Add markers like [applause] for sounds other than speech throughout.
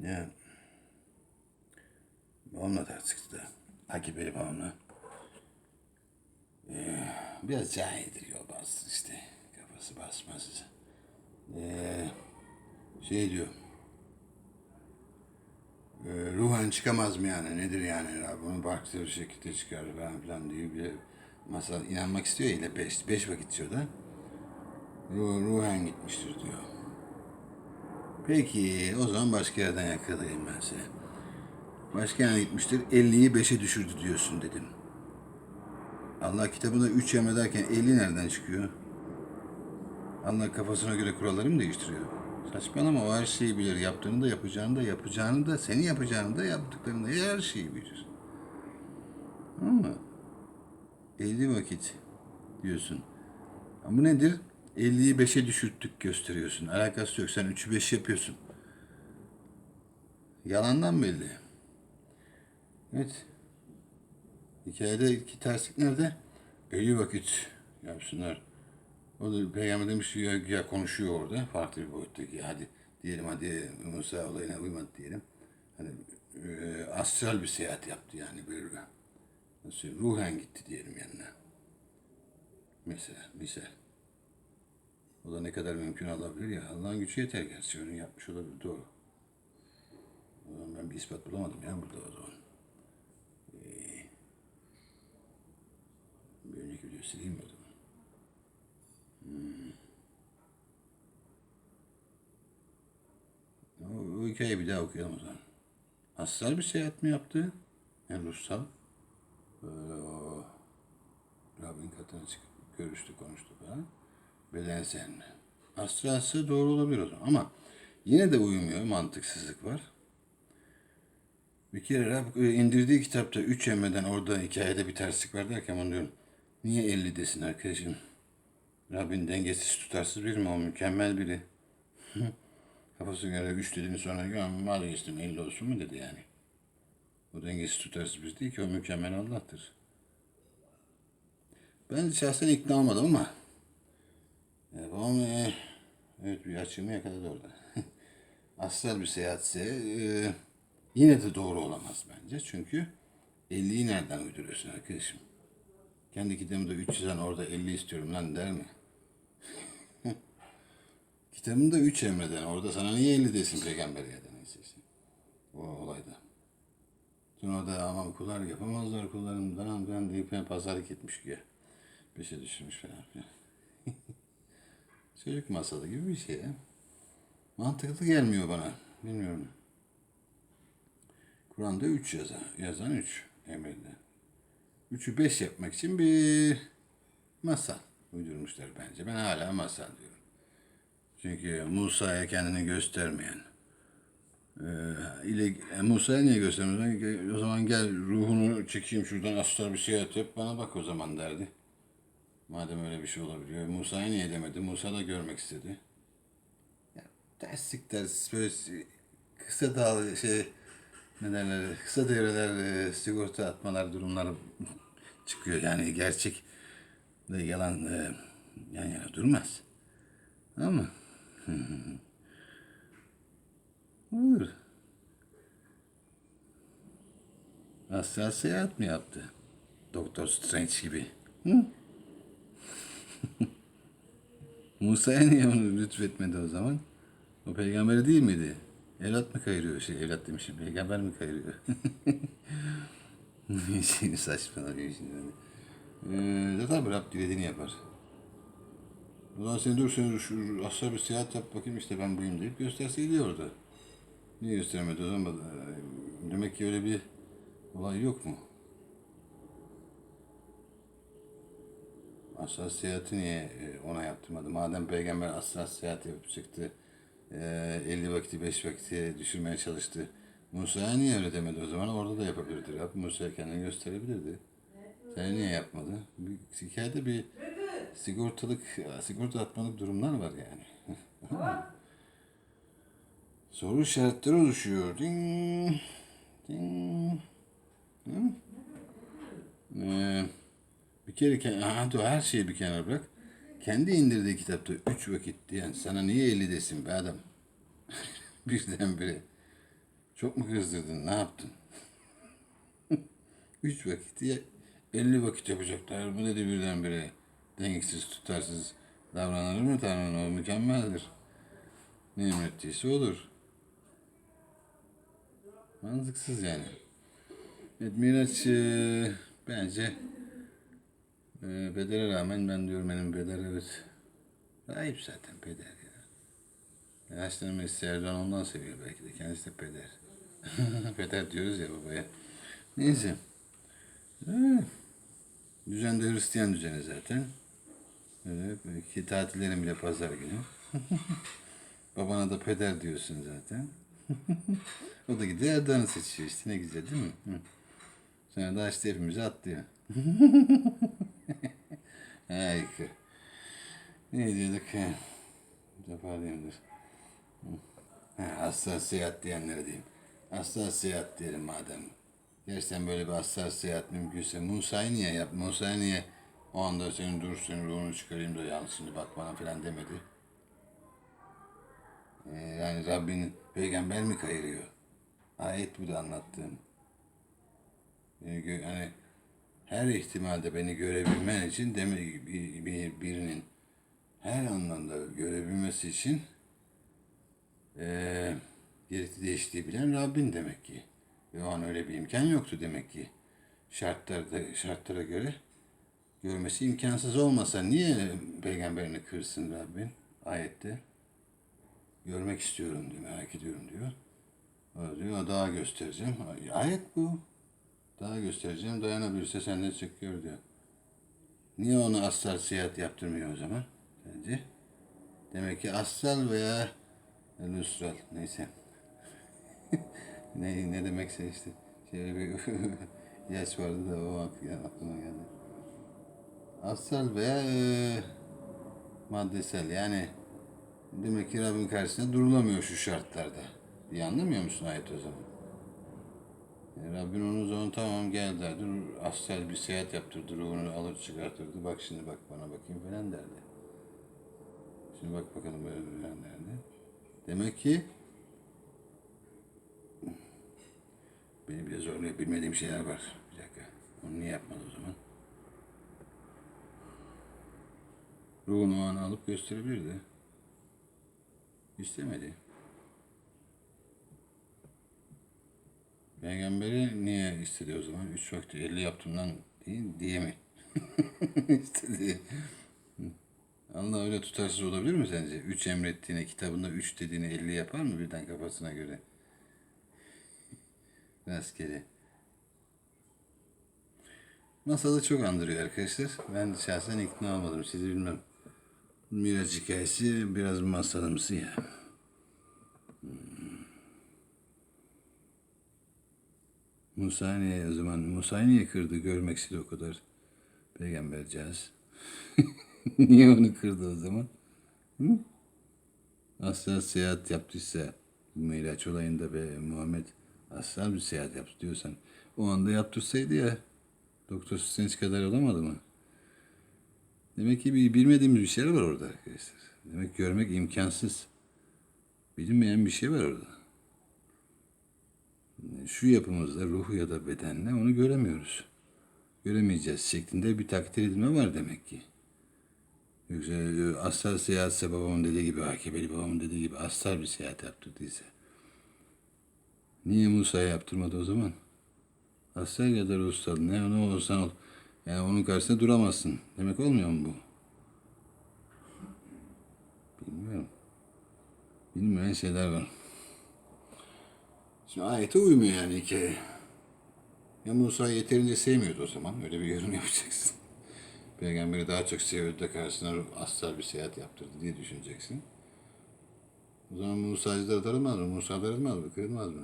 Ya. Babamla tartıştık da. Akif Bey babamla. Ee, biraz cahildir yobaz işte. Kafası basmaz. Ee, şey diyor. Ee, ruhen çıkamaz mı yani? Nedir yani? Bunu bir şekilde çıkar falan filan diye bir masal inanmak istiyor ya ile beş, beş vakit diyor da. Ruh, ruhen gitmiştir diyor. Peki o zaman başka yerden yakalayayım ben seni. Başka yerden gitmiştir. 50'yi 5'e düşürdü diyorsun dedim. Allah kitabında 3 emrederken 50 nereden çıkıyor? Allah kafasına göre kuralları mı değiştiriyor? Saçmalama o her şeyi bilir. Yaptığını da yapacağını da yapacağını da seni yapacağını da yaptıklarını da her şeyi bilir. Ama 50 vakit diyorsun. Ama bu nedir? 50'yi 5'e düşürttük gösteriyorsun. Alakası yok. Sen 3'ü 5 yapıyorsun. Yalandan belli. Evet. Hikayede iki terslik nerede? 50 vakit yapsınlar. O da peygamber demiş ya, ya konuşuyor orada. Farklı bir boyuttaki. Hadi diyelim hadi Musa olayına uymadı diyelim. Hani e, astral bir seyahat yaptı yani böyle. Nasıl ruhen gitti diyelim yanına. Mesela misal. O da ne kadar mümkün olabilir ya. Allah'ın gücü yeter gerçi. Onu yapmış olabilir. Doğru. O zaman ben bir ispat bulamadım ya burada o zaman. Ee, bir önceki videoyu sileyim mi o zaman? Hmm. O, o hikayeyi bir daha okuyalım o zaman. Astral bir seyahat mi yaptı? Yani ruhsal. Böyle o Rabbin katına çıkıp görüştü, konuştu falan. Bedensel mi? Astralsı doğru olabilir o zaman ama yine de uymuyor, mantıksızlık var. Bir kere Rab e, indirdiği kitapta üç emmeden orada hikayede bir terslik var derken onu diyorum. Niye 50 desin arkadaşım? Rabbin dengesiz tutarsız biri mi o mükemmel biri? [laughs] Kafası göre üç dediğini sonra ya vazgeçtim 50 olsun mu dedi yani. O dengesiz tutarsız biri değil ki o mükemmel Allah'tır. Ben şahsen ikna olmadım ama babam e, evet bir açığımı yakaladı orada. [laughs] Astral bir seyahatse e, yine de doğru olamaz bence. Çünkü 50'yi nereden uyduruyorsun arkadaşım? Kendi kitabımda 300 tane orada 50 istiyorum lan der mi? [laughs] Kitabımda 3 emreden orada sana niye 50 desin peygamber ya da neyse işte. O olayda. Sonra da ama kullar yapamazlar kullarım falan filan deyip pazarlık etmiş güya. Beşe düşürmüş falan filan. [laughs] Çocuk masalı gibi bir şey. Mantıklı gelmiyor bana. Bilmiyorum. Kur'an'da 3 yazan, yazan 3 emrinde. 3'ü 5 yapmak için bir masal uydurmuşlar bence. Ben hala masal diyorum. Çünkü Musa'ya kendini göstermeyen, e, ile e, Musa'ya niye göstermiyorsun? O zaman gel ruhunu çekeyim şuradan astral bir seyahat yap bana bak o zaman derdi. Madem öyle bir şey olabiliyor. Musa'ya niye demedi? Musa da görmek istedi. Ya, terslik ders böyle kısa dağlı şey ne derler kısa devreler e, sigorta atmalar durumları [laughs] çıkıyor. Yani gerçek ve yalan e, yan yana durmaz. Ama [laughs] olur. Astral seyahat mi yaptı? Doktor Strange gibi. Hı? [laughs] Musa'ya niye onu lütfetmedi o zaman? O peygamber değil miydi? Evlat mı kayırıyor? Şey, evlat demişim. Peygamber mi kayırıyor? [laughs] Şimdi saçmalıyor şimdi. Ee, zaten Rab dilediğini yapar. Zaman sen dur sen şu asla bir seyahat yap bakayım işte ben buyum deyip gösterseydi orada. Niye gösteremedi o zaman? Ee, Demek ki öyle bir olay yok mu? Asla seyahati niye e, ona yaptırmadı? Madem peygamber seyahat yapıp çıktı, e, 50 vakti 5 vakti düşürmeye çalıştı. Musa'ya niye öyle demedi o zaman? Orada da yapabilirdi. Rab Musa'ya kendini gösterebilirdi. Sen niye yapmadı? Bir hikayede bir sigortalık, sigorta atmalık durumlar var yani. [laughs] Soru işaretleri oluşuyor. Ding, ding. Hı? Ee, bir kere ke- hadi her şeyi bir kenara bırak. Kendi indirdiği kitapta üç vakit diyen sana niye 50 desin be adam? [laughs] Birdenbire. Çok mu kızdırdın? Ne yaptın? [laughs] Üç vakit ya 50 vakit yapacaklar. Bu dedi birdenbire. Dengesiz, tutarsız davranır mı Tanrı'nın? O mükemmeldir. Ne emrettiyse olur. Mantıksız yani. Evet, Miraç e, bence e, pedere rağmen ben diyorum benim peder evet. Ayıp zaten peder ya. Yaşlanma Erdoğan ondan seviyor belki de. Kendisi de peder. [laughs] peder diyoruz ya babaya. Neyse. Ee, Düzen de Hristiyan düzeni zaten. Evet, ki tatillerim bile pazar günü. [laughs] Babana da peder diyorsun zaten. [laughs] o da gidiyor Erdoğan'ı seçiyor işte ne güzel değil mi? Sonra da işte hepimizi atlıyor. Harika. Ne diyorduk? Toparlayayım dur. Ha, hassasiyet diyenlere diyeyim. Hassasiyet diyelim madem. Gerçekten böyle bir hassasiyet mümkünse Musa'yı niye yap? Musa'yı niye o anda senin dur senin ruhunu çıkarayım da yansını bak bana falan demedi. Ee, yani Rabbin peygamber mi kayırıyor? Ayet bu da anlattığım. Beni gö- hani her ihtimalde beni görebilmen için demek bir, bir, birinin her anlamda görebilmesi için eee gerekli değiştiği bilen Rabbin demek ki. Ve o an öyle bir imkan yoktu demek ki. Şartlarda, şartlara göre görmesi imkansız olmasa niye peygamberini kırsın Rabbin ayette? Görmek istiyorum diyor, merak ediyorum diyor. O diyor, daha göstereceğim. Ayet bu. Daha göstereceğim, dayanabilirse sen de çıkıyor diyor. Niye onu astral seyahat yaptırmıyor o zaman? Bence. Demek ki astral veya lustral neyse. [laughs] ne, ne demekse işte. Şöyle bir [laughs] yaş vardı da o aklıma geldi. Astral veya e, maddesel yani demek ki Rabbin karşısında durulamıyor şu şartlarda. Anlamıyor musun ayet o zaman? E, Rabbin onu zaman tamam gel derdi. Astral bir seyahat yaptırdı. Ruhunu alır çıkartırdı. Bak şimdi bak bana bakayım falan derdi. Şimdi bak bakalım böyle falan derdi. Demek ki beni biraz zorluyor. Bilmediğim şeyler var. Bir dakika. Onu niye yapmadı o zaman? Ruhunu o an alıp gösterebilirdi. İstemedi. Peygamberi niye istedi o zaman? Üç vakti elli yaptığımdan değil diye mi? [laughs] istedi. Allah öyle tutarsız olabilir mi sence? Üç emrettiğine, kitabında üç dediğini elli yapar mı birden kafasına göre? Rastgele. Masalı çok andırıyor arkadaşlar. Ben şahsen ikna olmadım. Sizi bilmem. Miraç hikayesi biraz masalımsı ya. Musa niye o zaman? Musa'yı niye kırdı? Görmek istedi o kadar. Peygambercağız. [laughs] niye onu kırdı o zaman? Hı? Asla seyahat yaptıysa bu Miraç olayında be Muhammed asla bir seyahat yaptı diyorsan o anda yaptırsaydı ya Doktor Strange kadar olamadı mı? Demek ki bir bilmediğimiz bir şey var orada arkadaşlar. Demek görmek imkansız. Bilinmeyen bir şey var orada. Şu yapımızda ruhu ya da bedenle onu göremiyoruz. Göremeyeceğiz şeklinde bir takdir edilme var demek ki. Yoksa e, astral seyahetse babamın dediği gibi, Hakebeli babamın dediği gibi astral bir seyahat yaptırdıysa. Niye Musa'ya yaptırmadı o zaman? Astral ya da ruhsal ne, ne olursan ol. Yani onun karşısında duramazsın. Demek olmuyor mu bu? Bilmiyorum. Bilmeyen şeyler var. Şimdi ayete uymuyor yani hikaye. Ya Musa yeterince sevmiyordu o zaman. Öyle bir yorum [laughs] yapacaksın. Peygamberi daha çok seviyordu da karşısına astral bir seyahat yaptırdı diye düşüneceksin. O zaman Musa'cılar darılmaz mı? Musa darılmaz mı? Kırılmaz mı?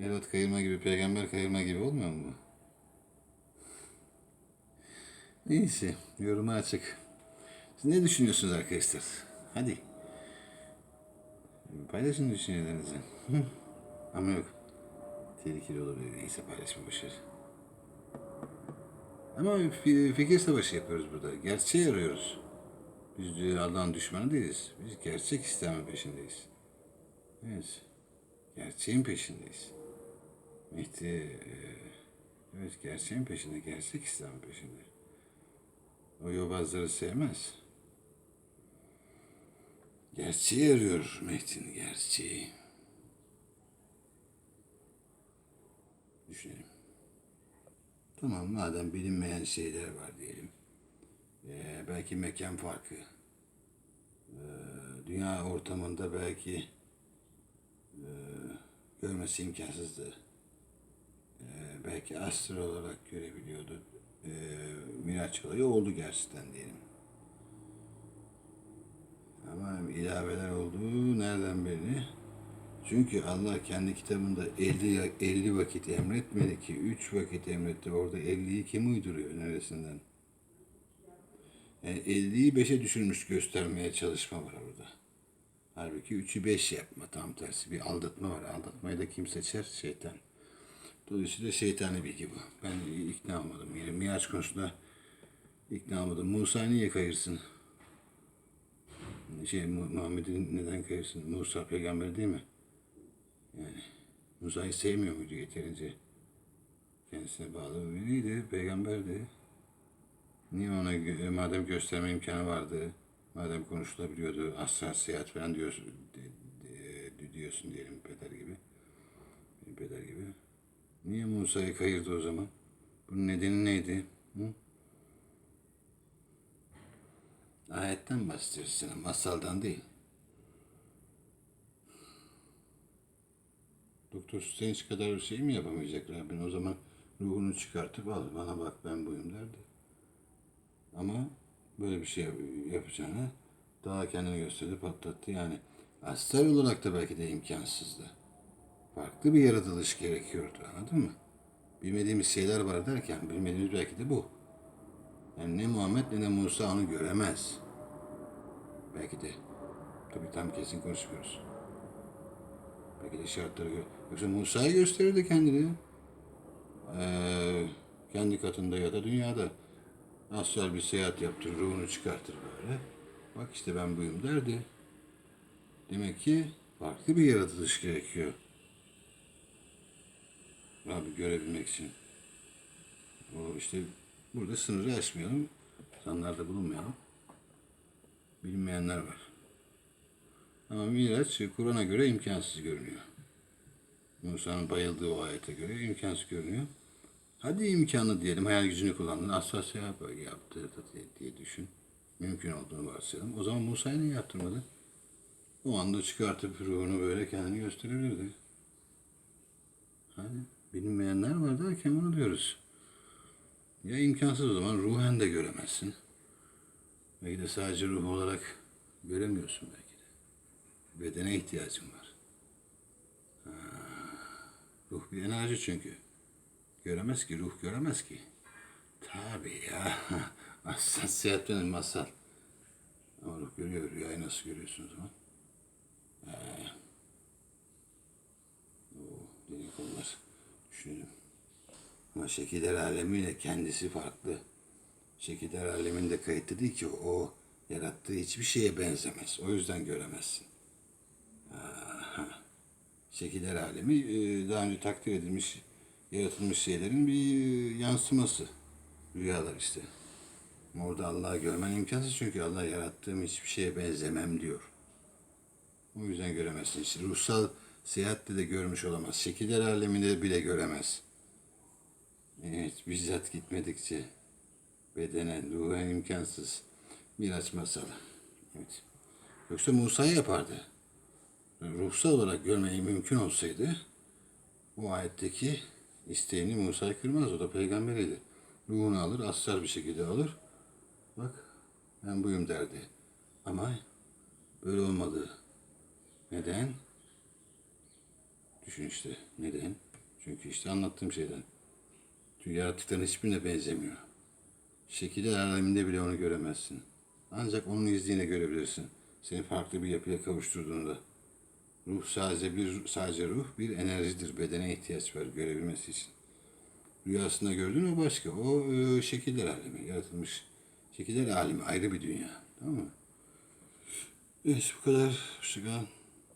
Evet kayırma gibi, peygamber kayırma gibi olmuyor mu? Neyse, yoruma açık. Siz ne düşünüyorsunuz arkadaşlar? Hadi. Paylaşın düşüncelerinizi. Ama yok. Tehlikeli olabilir. Neyse paylaşma boşver. Ama fi- fikir savaşı yapıyoruz burada. Gerçeği arıyoruz. Biz Allah'ın düşmanı değiliz. Biz gerçek İslam'ın peşindeyiz. Evet. Gerçeğin peşindeyiz. Mehdi e, evet gerçeğin peşinde. Gerçek İslam'ın peşinde. O yobazları sevmez. Gerçeği arıyor Mehdi'nin gerçeği. Düşünelim. Tamam madem bilinmeyen şeyler var diyelim. Ee, belki mekan farkı. Ee, dünya ortamında belki e, görmesi imkansızdı. Ee, belki astral olarak görebiliyordu. Ee, Miraç olayı oldu gerçekten diyelim. Ama ilaveler olduğu nereden belli? Çünkü Allah kendi kitabında 50, 50 vakit emretmedi ki 3 vakit emretti. Orada 50'yi kim uyduruyor neresinden? Yani 50'yi 5'e düşürmüş göstermeye çalışma var orada. Halbuki 3'ü 5 yapma tam tersi. Bir aldatma var. Aldatmayı da kim seçer? Şeytan. Dolayısıyla şeytani bilgi bu. Ben ikna olmadım. Yani Miraç konusunda ikna olmadım. Musa niye kayırsın? Şey, Mu- Muhammed'i neden kayırsın? Musa peygamber değil mi? Yani Musa'yı sevmiyor muydu yeterince? Kendisine bağlı biriydi, peygamberdi. Niye ona gö- madem gösterme imkanı vardı, madem konuşulabiliyordu, seyahat falan diyorsun, diyorsun diyelim peder gibi. Peder gibi. Niye Musa'yı kayırdı o zaman? Bunun nedeni neydi? Hı? Ayetten bahsediyoruz sana, masaldan değil. Doktor Strange kadar şey mi yapamayacak Rabbin? O zaman ruhunu çıkartıp al bana bak ben buyum derdi. Ama böyle bir şey yap- yapacağına daha kendini gösterdi patlattı. Yani astral olarak da belki de imkansızdı. Farklı bir yaratılış gerekiyordu anladın mı? Bilmediğimiz şeyler var derken bilmediğimiz belki de bu. Yani ne Muhammed ne de Musa onu göremez. Belki de. Tabii tam kesin konuşmuyoruz. Belki de şartları göre. Yoksa Musa'yı gösterirdi kendini. Ee, kendi katında ya da dünyada. Astral bir seyahat yaptır, ruhunu çıkartır böyle. Bak işte ben buyum derdi. Demek ki farklı bir yaratılış gerekiyor. Rabbi görebilmek için. O işte burada sınırı aşmayalım. Zanlarda bulunmayalım. Bilinmeyenler var. Ama Miraç Kur'an'a göre imkansız görünüyor. Musa'nın bayıldığı o ayete göre imkansız görünüyor. Hadi imkanı diyelim, hayal gücünü kullandın, asla seyahat yaptı diye, düşün. Mümkün olduğunu varsayalım. O zaman Musa'yı niye yaptırmadı? O anda çıkartıp ruhunu böyle kendini gösterebilirdi. Hani bilinmeyenler var derken bunu diyoruz. Ya imkansız o zaman ruhen de göremezsin. Belki de sadece ruh olarak göremiyorsun belki de. Bedene ihtiyacın var. Ha, ruh bir enerji çünkü. Göremez ki, ruh göremez ki. Tabii ya. [laughs] Hassasiyetten masal. Ama ruh görüyor, rüyayı nasıl görüyorsun o zaman? Ee, o derin konular. Düşünelim. Ama şekiller alemiyle kendisi farklı. Şekiller aleminde kayıtlı değil ki o yarattığı hiçbir şeye benzemez. O yüzden göremezsin. Aha. Şekiller alemi e, daha önce takdir edilmiş, yaratılmış şeylerin bir yansıması. Rüyalar işte. Orada Allah'ı görmen imkansız çünkü Allah yarattığım hiçbir şeye benzemem diyor. O yüzden göremezsin. İşte ruhsal seyahatte de görmüş olamaz. Şekiller aleminde bile göremez. Evet, bizzat gitmedikçe bedenen, ruhen imkansız. Miraç masalı. Evet. Yoksa Musa yapardı. Ruhsal olarak görmeyi mümkün olsaydı bu ayetteki isteğini Musa kırmaz. O da peygamberiydi. Ruhunu alır, aslar bir şekilde alır. Bak ben buyum derdi. Ama böyle olmadı. Neden? Düşün işte. Neden? Çünkü işte anlattığım şeyden. Çünkü yaratıkların hiçbirine benzemiyor. Şekiller aleminde bile onu göremezsin. Ancak onun izniyle görebilirsin. Seni farklı bir yapıya kavuşturduğunda. Ruh sadece bir sadece ruh bir enerjidir. Bedene ihtiyaç var görebilmesi için. Rüyasında gördüğün o başka. O e, şekiller alemi, yaratılmış şekiller alemi ayrı bir dünya. Tamam mı? Evet bu kadar. Hoşçakalın.